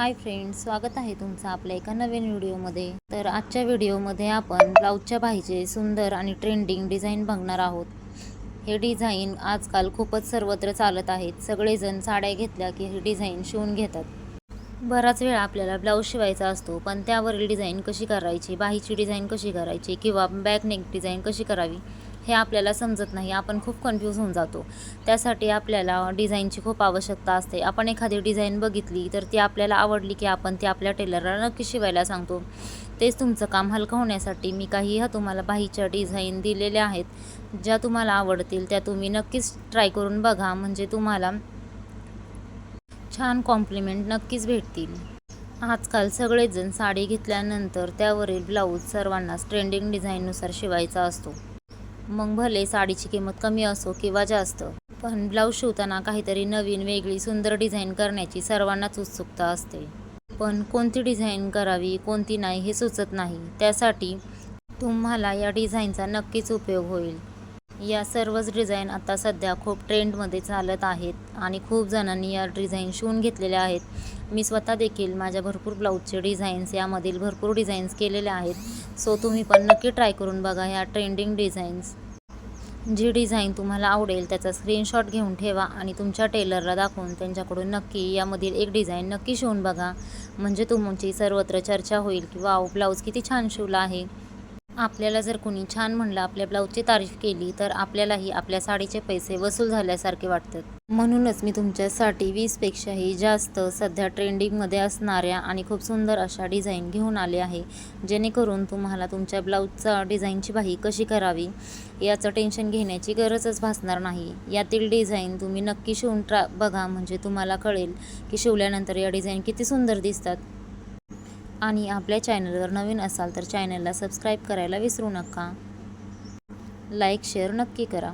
Hi friends स्वागत आहे तुमचं आपल्या एका नवीन व्हिडिओमध्ये. तर आजच्या व्हिडिओमध्ये आपण ब्लाऊजच्या बाहीचे सुंदर आणि ट्रेंडिंग डिझाईन बघणार आहोत. हे डिझाईन आजकाल खूपच सर्वत्र चालत आहेत. सगळेजण साड्या घेतल्या की हे डिझाईन शिवून घेतात. बराच वेळा आपल्याला ब्लाऊज शिवायचा असतो पण त्यावरील डिझाईन कशी करायची बाहीची डिझाईन कशी करायची किंवा बॅक नेक डिझाईन कशी करावी हे आपल्याला समजत नाही आपण खूप कन्फ्यूज होऊन जातो. त्यासाठी आपल्याला डिझाईनची खूप आवश्यकता असते. आपण एखादी डिझाईन बघितली तर ती आपल्याला आवडली की आपण ती आपल्या टेलरला नक्की शिवायला सांगतो. तेच तुमचं काम हलकं होण्यासाठी मी काही ह्या तुम्हाला बाहीच्या डिझाईन दिलेल्या आहेत. ज्या तुम्हाला आवडतील त्या तुम्ही नक्कीच ट्राय करून बघा. म्हणजे तुम्हाला छान कॉम्प्लिमेंट नक्कीच भेटतील. आजकाल सगळेजण साडी घेतल्यानंतर त्यावरील ब्लाऊज सर्वांनाच ट्रेंडिंग डिझाईननुसार शिवायचा असतो. मग भले साडीची किंमत कमी असो किंवा जास्त पण ब्लाऊज शिवताना काहीतरी नवीन वेगळी सुंदर डिझाईन करण्याची सर्वांनाच उत्सुकता असते. पण कोणती डिझाईन करावी कोणती नाही हे सुचत नाही. त्यासाठी तुम्हाला या डिझाईनचा नक्कीच उपयोग होईल. या सर्वच डिझाईन आता सध्या खूप ट्रेंडमध्ये चालत आहेत आणि खूप जणांनी या डिझाईन शिवून घेतलेल्या आहेत. मी स्वतः देखील माझ्या भरपूर ब्लाऊजचे डिझाईन्स यामधील भरपूर डिझाईन्स केलेल्या आहेत. सो तुम्ही पण नक्की ट्राय करून बघा ह्या ट्रेंडिंग डिझाईन्स. जी डिझाईन तुम्हाला आवडेल त्याचा स्क्रीनशॉट घेऊन ठेवा आणि तुमच्या टेलरला दाखवून त्यांच्याकडून नक्की यामधील एक डिझाईन नक्की शिवून बघा. म्हणजे तुमची सर्वत्र चर्चा होईल की वाव ब्लाऊज किती छान शिवला आहे. आपल्याला जर कोणी छान म्हणलं आपल्या ब्लाऊजची तारीफ केली तर आपल्यालाही आपल्या साडीचे पैसे वसूल झाल्यासारखे वाटतात. म्हणूनच मी तुमच्यासाठी वीसपेक्षाही जास्त सध्या ट्रेंडिंगमध्ये असणाऱ्या आणि खूप सुंदर अशा डिझाईन घेऊन आले आहे. जेणेकरून तुम्हाला तुमच्या ब्लाऊजचा डिझाईनची बाही कशी करावी याचं टेन्शन घेण्याची गरजच भासणार नाही. यातील डिझाईन तुम्ही नक्की शिवून ट्रा बघा म्हणजे तुम्हाला कळेल की शिवल्यानंतर या डिझाईन किती सुंदर दिसतात. आणि आपल्या चॅनलवर नवीन असाल तर चॅनलला सबस्क्राईब करायला विसरू नका. लाईक शेअर नक्की करा.